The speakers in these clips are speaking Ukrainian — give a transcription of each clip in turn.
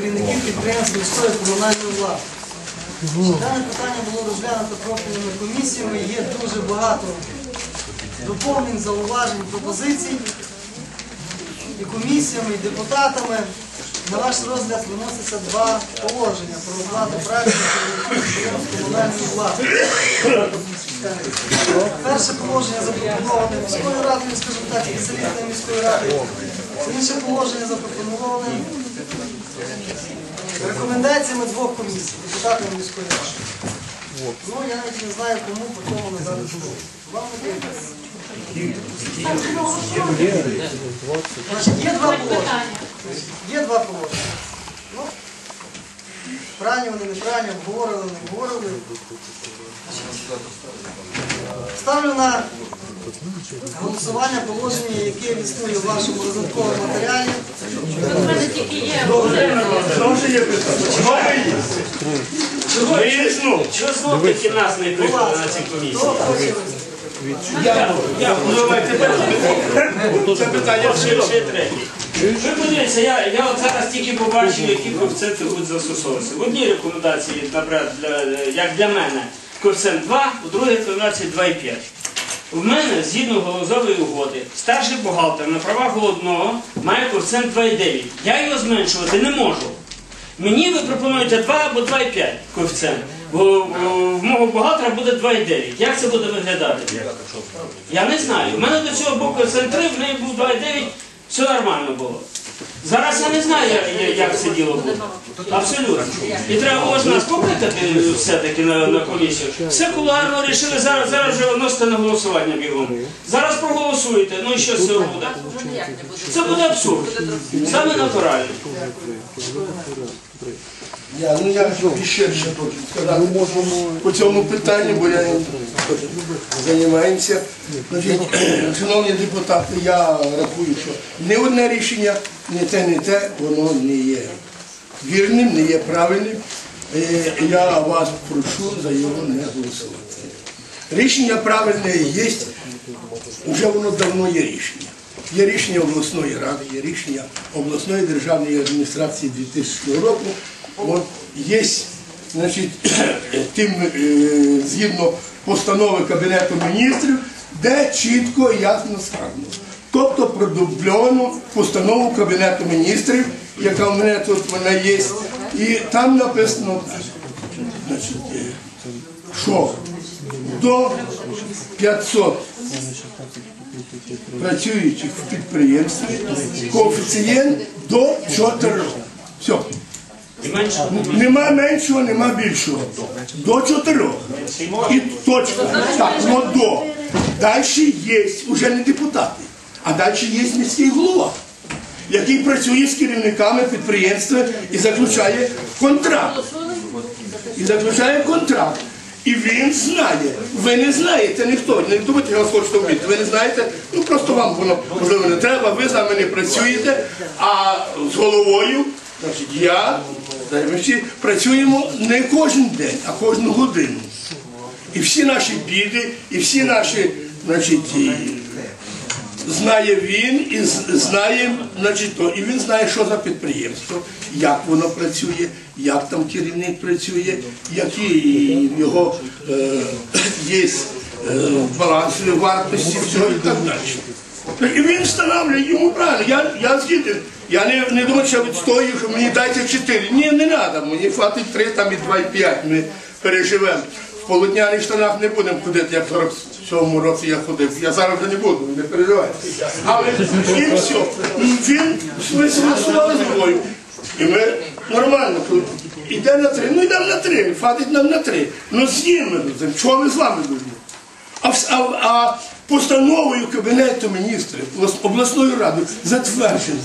керівників підприємств міської комунальної влади. Дане питання було розглянуто профільними комісіями, є дуже багато доповнень, зауважень, пропозицій і комісіями, і депутатами. На ваш розгляд виноситься два положення про оплату праці керівників комунальної влади. Перше положення запропоноване міською радою, скажімо так, спеціалістами міської ради. Інше положення запропоноване рекомендаціями двох комісій, депутатами міської ради. Ну, я навіть не знаю, кому по чому вони зараз будуть. Вам не. Значить, є два положення. Є два положення. Ну, правильні вони, неправильні, обговорили, не обговорили. Ставлю на голосування положення, яке існує в вашому розрахунковому матеріалі. Є питання. Виясню. Чого знов таки нас не кликали на цій комісії? Ну. Це питання Ще. Ви подивіться, я, я от зараз тільки побачив, які коефіцієнти будуть застосовуватися. В одній рекомендації, наприклад, для, як для мене, коефіцієнт 2, у другій рекомендації 2,5. В мене, згідно галузової угоди, старший бухгалтер на правах голодного має коефіцієнт 2,9. Я його зменшувати не можу. Мені ви пропонуєте 2 або 2,5 коефіцієнт. Бо в мого бухгалтера буде 2,9. Як це буде виглядати? Я не знаю. У мене до цього був коефіцієнт 3, в неї був 2,9, все нормально було. Зараз я не знаю, як, як це діло буде. Абсолютно. І треба було ж нас покликати все-таки на, на комісію. Все кулуарно рішили, зараз, зараз вже вносите на голосування бігом. Зараз проголосуєте, ну і що з цього буде? Це буде абсурд. Саме натурально. Я, ну я ще ще хочу сказати по цьому питанню, бо я займаємося. Шановні депутати, я рахую, що не одне рішення, не те, не те, воно не є вірним, не є правильним. Е, Я вас прошу за його не голосувати. Рішення правильне є, вже воно давно є рішення. Є рішення обласної ради, є рішення обласної державної адміністрації 2000 року. От є, значить, тим, е, згідно постанови Кабінету міністрів, де чітко і ясно сказано. Тобто продубльовано постанову Кабінету міністрів, яка в мене тут вона є, і там написано значить, е, що до 500 працюючих в підприємстві коефіцієнт до 4. Все. Нема меншого, нема більшого. До 4. І точка. Так, ну до. Далі є вже не депутати, а далі є міський голова, який працює з керівниками підприємства і заключає контракт. І заключає контракт. І він знає. Ви не знаєте ніхто. Не думайте, я вас хочете вбити. Ви не знаєте, ну просто вам воно можливо не треба, ви з нами не працюєте, а з головою, значить, я, ми всі працюємо не кожен день, а кожну годину. І всі наші біди, і всі наші, значить, знає він і знає, значить, то, і він знає, що за підприємство, як воно працює, як там керівник працює, які його е, є е, баланси вартості, всього і так далі. І він встановлює йому правильно. Я, я згідний. Я не, не що відстою, що мені дайте 4. Ні, не треба, мені хватить 3 там і 2,5. Ми переживемо. В полотняних штанах не будемо ходити, як в 47-му році я ходив. Я зараз вже не буду, не переживайте. Але і все. Він ми согласували з мною. І ми нормально. Іде на три. Ну йдемо на три. Хватить нам на три. Ну з'їмо ми будемо. Чого ми з вами будемо? А, а, а постановою Кабінету міністрів облас- обласною радою затверджено.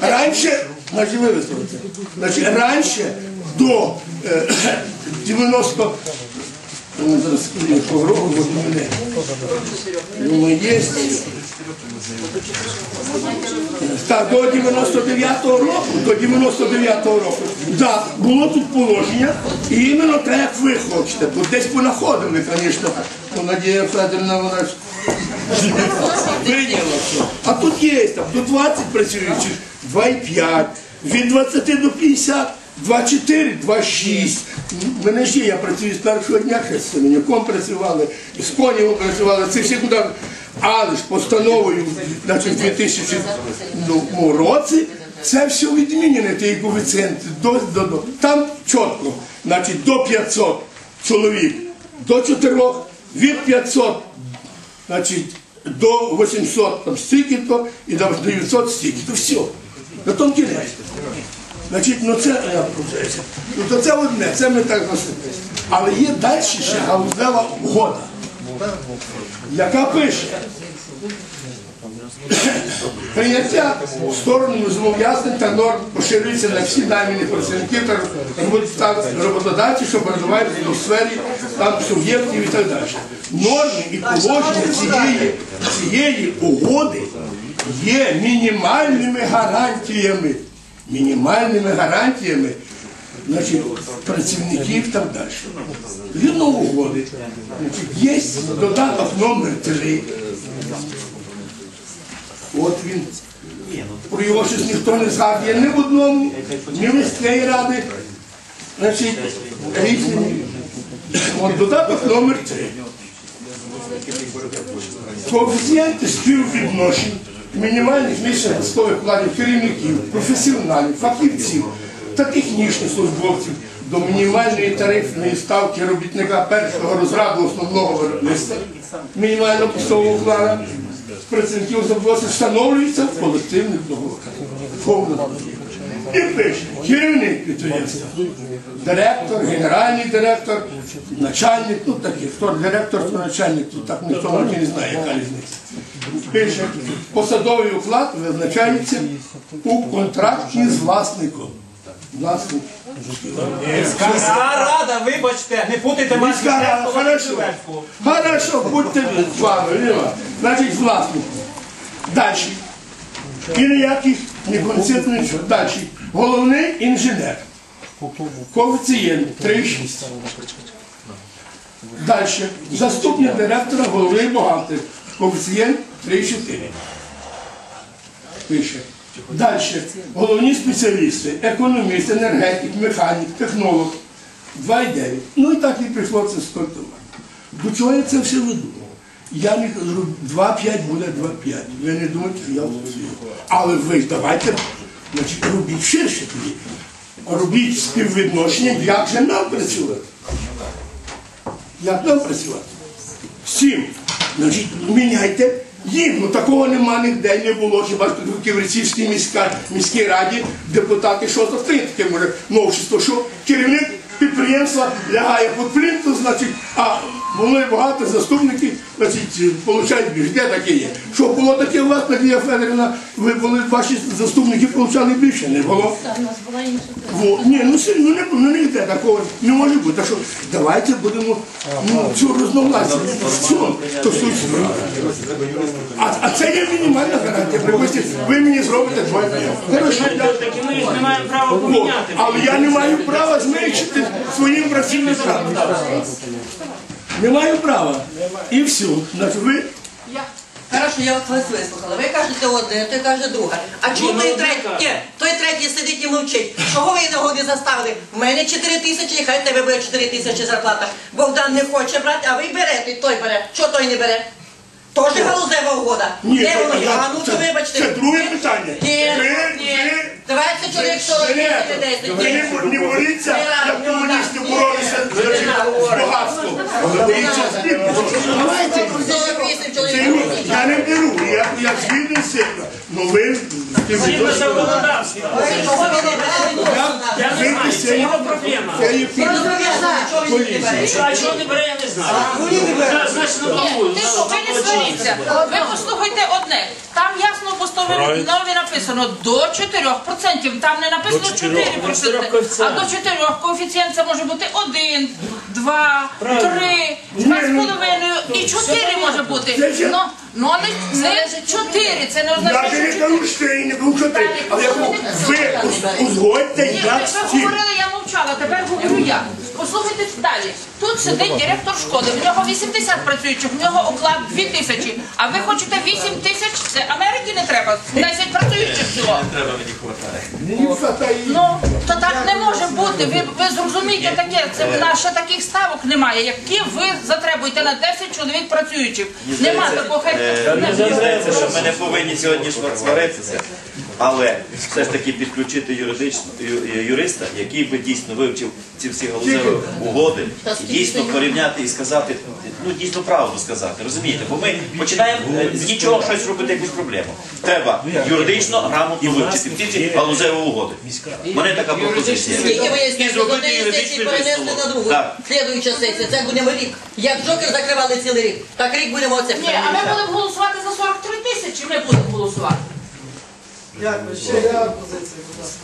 Раніше, значить, ви висловите, значить, раніше до е, 90 ну, зараз року, от мене. Думаю, є. До 99-го року, до 99-го року, да, було тут положення, іменно так, як ви хочете. Бо десь понаходили, звісно, Надія Федорівна, вона ж прийняла все. А тут є, там, до 20 працюючих, 2,5, Від 20 до 50, 24, 26. В Мене є, я працюю з першого дня, ще з Семенюком працювали, з Конєвим працювали, це всі куди. Але ж постановою значить, в 2000 ну, році це все відмінене, ті коефіцієнти. До, до, до. Там чітко, значить, до 500 чоловік, до 4, від 500 значить, до 800 там стільки-то і до 900 стільки-то. Все. На тому кінець. Значить, ну це, ну то це одне, це ми так носимо. Але є далі ще галузева угода, яка пише. Прийняття сторону зобов'язань та норм поширюється на всі наймені працівників та роботодавців, що перебувають у сфері там суб'єктів і так далі. Норми і положення цієї, цієї угоди є мінімальними гарантіями. Мінімальними гарантіями значить, працівників і так далі. Згідно угоди, значить, є додаток номер 3 От він. Про його щось ніхто не згадує ні в одному, ні в міської ради. Значить, рішення. От додаток номер 3. Коефіцієнти співвідношень мінімальних місяців посадових вкладів керівників, професіоналів, фахівців та технічних службовців до мінімальної тарифної ставки робітника першого розряду основного виробництва мінімального посадового вкладу з працівників забудовців встановлюється в колективних договорах. І пише, керівник підприємства, директор, генеральний директор, начальник, ну такі, хто директор, хто начальник, тут так ніхто навіть не знає, яка різниця. Пише, посадовий уклад визначається у контракті з власником. Власник. Міська рада, вибачте, не путайте Міська рада, хорошо. Хорошо, будьте з вами, Ліва. Значить, з власником. Далі. І ніяких не концертних нічого. Головний інженер. Коефіцієнт 3,6. Далі. Заступник директора, головний бухгалтер. Коефіцієнт 3,4. Пише. Далі. Головні спеціалісти, економіст, енергетик, механік, технолог. 2,9. Ну і так і прийшло це 100. До чого я це все веду? Я не кажу, 2,5 буде 2,5. Ви не думайте, що я голосую. Але ви давайте значить, робіть ширше тоді. Робіть співвідношення, як же нам працювати. Як нам працювати? Всім. Значить, міняйте їм. Ну такого нема ніде не було. Хіба ж в Ківерцівській міській раді депутати що за таке може новшество, що керівник підприємства лягає під плінту, значить, а було і багато заступників, значить, получають більше. Де таке є? Що було таке у вас, Надія Федорівна, ви були ваші заступники получали більше, не було? Во, ні, ну все, ну не, ну не йде такого, не може бути. Так що давайте будемо ну, цю розновласність. То суть. А, а це є мінімальна гарантія. Припустіть, ви мені зробите два дні. Хорошо, я- Так і ми ж не маємо права Во, поміняти. але я не маю права зменшити своїм працівникам. Не маю права. І все. Значить, ви Я. Хорошо, я вас вислухала. Ви кажете одне, той каже друге. А чому той ну, третій? Ні, той третій сидить і мовчить. Чого ви його не заставили? У мене 4 тисячі, хай тебе буде 4 тисячі зарплата. Богдан не хоче брати, а ви берете, той бере. Чого той не бере? Тоже галузева угода. Ні, Де це- воно? А ну це- то вибачте. це друге питання. Ні, ні. 20 чоловік 40 ви не- людей. не- не боріться, як комуністи боролися з багатством. Ви боріться з тим. 48 Це чоловік. ні, Я не беру, я, я згідний сильно. Ну ви тим Згідно не берете? Я не знаю, це його проблема. А чого не бере, я не знаю. Зна- Значить. Ти що, ви не сваріться. Ви послухайте одне. Там поставили нові написано до 4%. Там не написано 4%, а до 4. Коефіцієнт це може бути 1, 2, 3, 2,5 і 4 може бути. Ну, ну не, не 4, це не Я означає, що кажу, що я не що ти. Але я кажу, ви уз- узгодьте, Ні, як ви говорили, я мовчала, тепер говорю я. Послухайте далі. Тут сидить директор школи, в нього 80 працюючих, в нього оклад 2 тисячі. А ви хочете 8 тисяч? Це Америки не треба. 10 працюючих всього. Мені хватає. Ну, то так не може бути. Ви, ви зрозумієте таке, це в нас ще таких ставок немає, які ви затребуєте на 10 чоловік працюючих. Нема такого хай. Е, Мені здається, що ми не повинні сьогодні сваритися, але все ж таки підключити юридично ю- юриста, який би дійсно вивчив ці всі галузеві угоди, і дійсно порівняти і сказати, ну дійсно правду сказати, розумієте? Бо ми починаємо е, з нічого щось робити якусь проблему. Треба юридично грамотно вивчити всі ці галузеві угоди. У мене така пропозиція. Скільки ви І зробити однієї сесії юридичний перенесли на другу? Так. Слідуюча сесія, це будемо рік. Як Джокер закривали цілий рік, так рік будемо оце Ні, а ми будемо голосувати за 43 тисячі, ми будемо голосувати. Дякую. Ще є пропозиція, будь ласка.